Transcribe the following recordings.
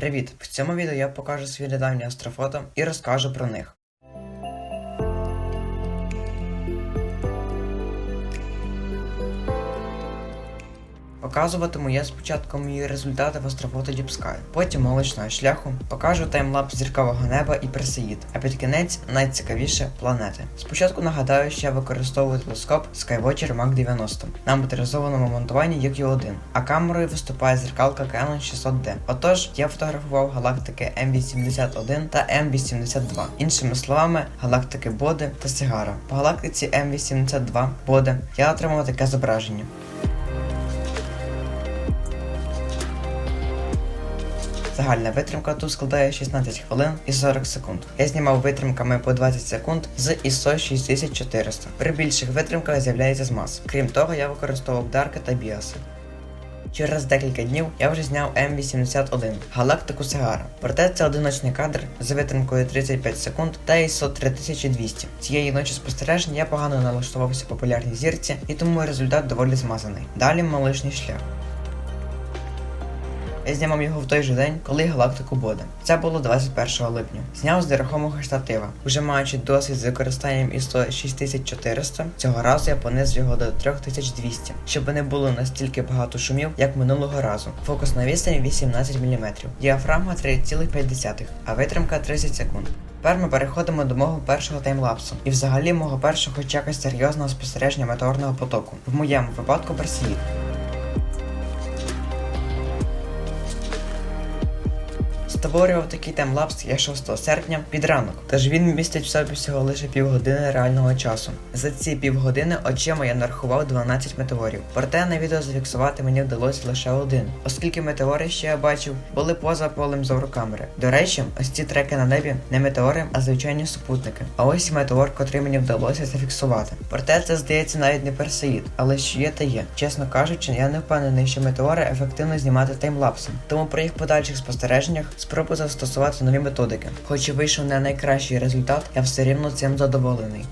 Привіт! В цьому відео я покажу свої недавні астрофото і розкажу про них. Показуватиму я спочатку мої результати в Deep Sky, потім молочного шляху, покажу таймлапс зіркового неба і персеїд, а під кінець найцікавіше планети. Спочатку нагадаю, що я використовую телескоп Skywatcher Mark 90 на моторизованому монтуванні як 1 а камерою виступає зеркалка Canon 600D. Отож, я фотографував галактики М81 та М82. Іншими словами, галактики Боди та Сигара. По галактиці М82 Боди я отримав таке зображення. Загальна витримка тут складає 16 хвилин і 40 секунд. Я знімав витримками по 20 секунд з ISO 6400. При більших витримках з'являється змаз. Крім того, я використовував дарки та біаси. Через декілька днів я вже зняв М81 галактику Сигара. Проте це одиночний кадр з витримкою 35 секунд та ISO 3200. Цієї ночі спостережень я погано налаштувався популярній зірці, і тому результат доволі змазаний. Далі малишній шлях. Я знімав його в той же день, коли галактику буде. Це було 21 липня. Зняв з нерухомого штатива. Уже маючи досвід з використанням ISO 6400, цього разу я понизив його до 3200, щоб не було настільки багато шумів, як минулого разу. Фокус на відстані 18 мм, діафрагма 3,5, а витримка 30 секунд. Тепер ми переходимо до мого першого таймлапсу і взагалі мого першого хоч серйозного спостереження метеорного потоку. В моєму випадку Персеїд. Створював такий таймлапс я 6 серпня під ранок, тож він містить в собі всього лише півгодини реального часу. За ці півгодини очима я нарахував 12 метеорів. Проте на відео зафіксувати мені вдалося лише один, оскільки метеори, що я бачив, були поза полем зору камери. До речі, ось ці треки на небі не метеори, а звичайні супутники. А ось метеор, котрий мені вдалося зафіксувати. Проте це здається навіть не персеїд, але що є, та є. Чесно кажучи, я не впевнений, що метеори ефективно знімати таймлапсом. Тому при їх подальших спостереженнях спробую застосувати нові методики. Хоч і вийшов не найкращий результат, я все рівно цим задоволений.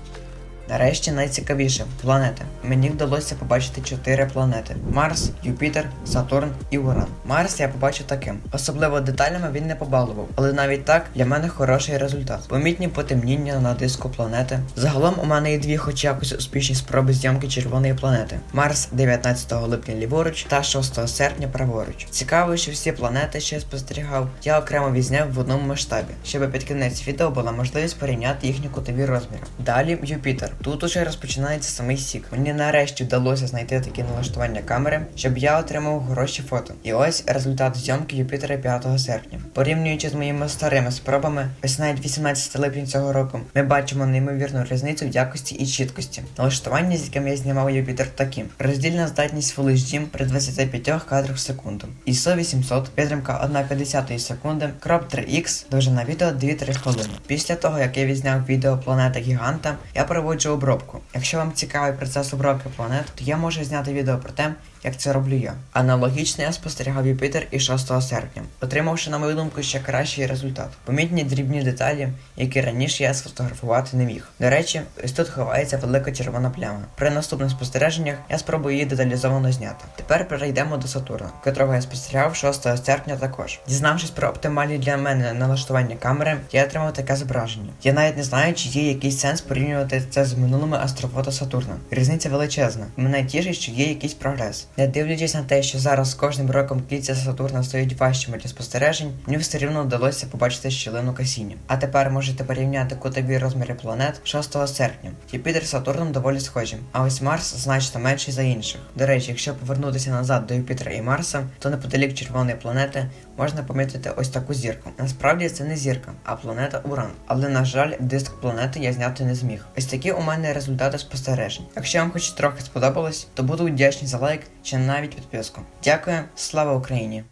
Нарешті найцікавіше планети. Мені вдалося побачити чотири планети: Марс, Юпітер, Сатурн і Уран. Марс я побачив таким. Особливо деталями він не побалував, але навіть так для мене хороший результат. Помітні потемніння на диску планети. Загалом у мене є дві, хоч якось успішні спроби зйомки червоної планети: Марс 19 липня ліворуч та 6 серпня праворуч. Цікаво, що всі планети, що я спостерігав, я окремо відзняв в одному масштабі, щоб під кінець відео була можливість порівняти їхні кутові розміри. Далі Юпітер. Тут уже розпочинається самий сік. Мені нарешті вдалося знайти такі налаштування камери, щоб я отримав хороші фото. І ось результат зйомки Юпітера 5 серпня. Порівнюючи з моїми старими спробами, ось навіть 18 липня цього року, ми бачимо неймовірну різницю в якості і чіткості. Налаштування, з яким я знімав Юпітер, такі: роздільна здатність Full HD при 25 кадрах в секунду. ISO 800, підтримка 1,5 секунди, кроп 3X, довжина відео 2-3 хвилини. Після того, як я відзняв відео планета Гіганта, я проводжу обробку. Якщо вам цікавий процес обробки планет, то я можу зняти відео про те, як це роблю я. Аналогічно я спостерігав Юпітер і 6 серпня, отримавши, на мою думку, ще кращий результат. Помітні дрібні деталі, які раніше я сфотографувати не міг. До речі, ось тут ховається велика червона пляма. При наступних спостереженнях я спробую її деталізовано зняти. Тепер перейдемо до Сатурна, котрого я спостерігав 6 серпня також. Дізнавшись про оптимальні для мене налаштування камери, я отримав таке зображення. Я навіть не знаю, чи є якийсь сенс порівнювати це з минулими астрофото Сатурна. Різниця величезна. Мене тішить, що є якийсь прогрес. Не дивлячись на те, що зараз з кожним роком кільця Сатурна стають важчими для спостережень, мені все рівно вдалося побачити щілину Касіні. А тепер можете порівняти кутові розміри планет 6 серпня. Юпітер з Сатурном доволі схожі, а ось Марс значно менший за інших. До речі, якщо повернутися назад до Юпітера і Марса, то неподалік червоної планети можна помітити ось таку зірку. Насправді це не зірка, а планета Уран. Але на жаль, диск планети я зняти не зміг. Ось такі у мене результати спостережень. Якщо вам хоч трохи сподобалось, то буду вдячний за лайк чи навіть підписку. Дякую, слава Україні!